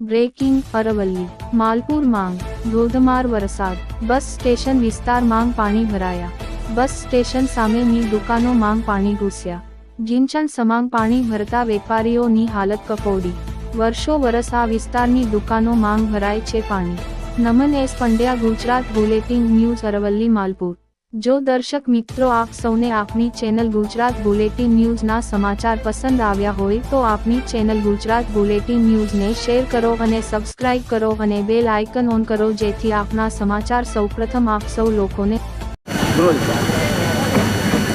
Breaking Aravalli, Malpur માંગ, ધોધમાર વરસાદ, બસ સ્ટેશન વિસ્તાર માંગ પાણી ભરાયા. બસ સ્ટેશન સામેની દુકાનો માંગ પાણી ઘૂસ્યા. ગિંચણ સમાંગ પાણી ભરતા વેપારીઓની હાલત કફોડી. વર્ષો વરસ આ વિસ્તારની દુકાનો માંગ ભરાય છે પાણી. Naman S Pandya, Gujarat bulletin news Aravalli, Malpur. જો દર્શક મિત્રો આપ સૌને આપની ચેનલ ગુજરાત બુલેટિન ન્યૂઝના સમાચાર પસંદ આવ્યા હોય તો આપની ચેનલ ગુજરાત બુલેટિન ન્યૂઝને શેર કરો અને સબસ્ક્રાઇબ કરો અને બેલ આઇકન ઓન કરો જેથી આપના સમાચાર સૌપ્રથમ આપ સૌ લોકોને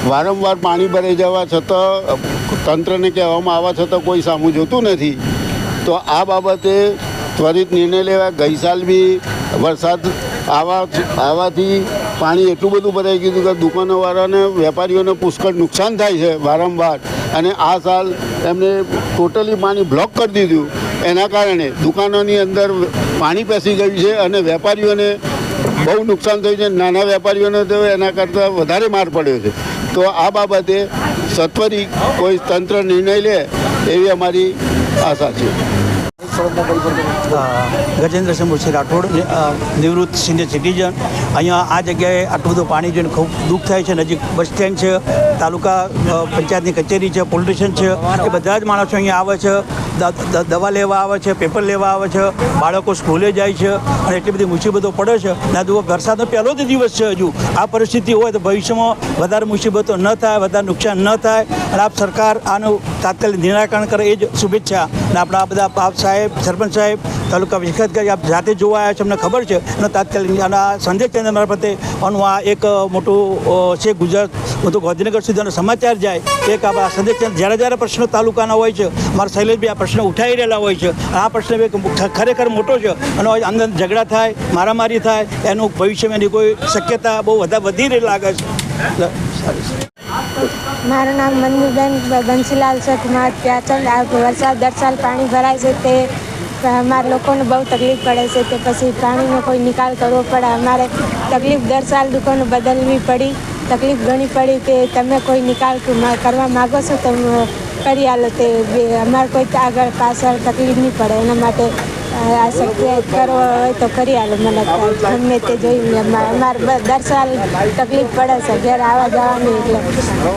વારંવાર પાણી ભરાઈ જવા છતાં તંત્રને કહેવામાં આવવા છતાં કોઈ સામું જોતું નથી. તો આ બાબતે ત્વરિત નિર્ણય લેવા ગઈ સાલ બી વરસાદ આવા આવવાથી પાણી એટલું બધું ભરાઈ ગયું કે દુકાનોવાળાને, વેપારીઓને પુષ્કળ નુકસાન થાય છે વારંવાર. અને આ સાલ એમને ટોટલી પાણી બ્લોક કરી દીધું. એના કારણે દુકાનોની અંદર પાણી પેસી ગયું છે અને વેપારીઓને બહુ નુકસાન થયું છે. નાના વેપારીઓને તો એના કરતાં વધારે માર પડ્યો છે. તો આ બાબતે સત્વરી કોઈ તંત્ર નિર્ણય લે એવી અમારી આશા છે. ગજેન્દ્ર સિંહ રાઠોડ નિવૃત્ત સિનિયર સિટીઝન. અહીંયા આ જગ્યાએ આટલું બધું પાણી જોઈને ખૂબ દુઃખ થાય છે. નજીક બસ સ્ટેન્ડ છે, તાલુકા પંચાયતની કચેરી છે પોલીસ છે. એ બધા જ માણસો અહીંયા આવે છે. દવા લેવા આવે છે, પેપર લેવા આવે છે. બાળકો સ્કૂલે જાય છે અને એટલી બધી મુસીબતો પડે છે. ના જુઓ, વરસાદનો પહેલો જ દિવસ છે હજુ. આ પરિસ્થિતિ હોય તો ભવિષ્યમાં વધારે મુસીબતો ન થાય, વધારે નુકસાન ન થાય. અને આપ સરકાર આનું તાત્કાલિક નિરાકરણ કરે એ જ શુભેચ્છા. અને આપણા બધા આપ સાહેબ સરપંચ સાહેબ, તાલુકા વિખતગર આપ જાતે જોવા આવ્યા છે, અમને ખબર છે. અને તાત્કાલિક અને આ સંદેશ કેન્દ્ર મારફતે આનું આ એક મોટું છે ગુજરાત બધું ગાંધીનગર સુધીનો સમાચાર જાય. એક આ સંદેશ ચંદ્ર જ્યારે જ્યારે પ્રશ્નો તાલુકાના હોય છે, મારા શૈલેષભાઈ આ પ્રશ્ન ઉઠાવી રહેલા હોય છે. આ પ્રશ્ન એક ખરેખર મોટો છે. અને અંદર ઝઘડા થાય, મારામારી થાય, એનું ભવિષ્યમાં એની કોઈ શક્યતા બહુ વધારે વધી રહી લાગે છે. મારું નામ મંજુબેન બંસીલાલ છે. કુમાર પ્યાચંદ વરસાદ, દર સાલ પાણી ભરાય છે તે અમારા લોકોને બહુ તકલીફ પડે છે તે પછી પાણીનો કોઈ નિકાલ કરવો પડે. અમારે તકલીફ દર સાલ દુકાનો બદલવી પડી. તકલીફ ઘણી પડી કે તમે કોઈ નિકાલ કરવા માગો છો તો કરી આલો તે અમારે કોઈ આગળ પાછળ તકલીફ નહીં પડે. એના માટે આ શક્ય કરવો હોય તો કરી આલો મને ગમે તે જોઈને અમારે દર સાલ તકલીફ પડે છે. ઘેર આવવા જવાની એટલે.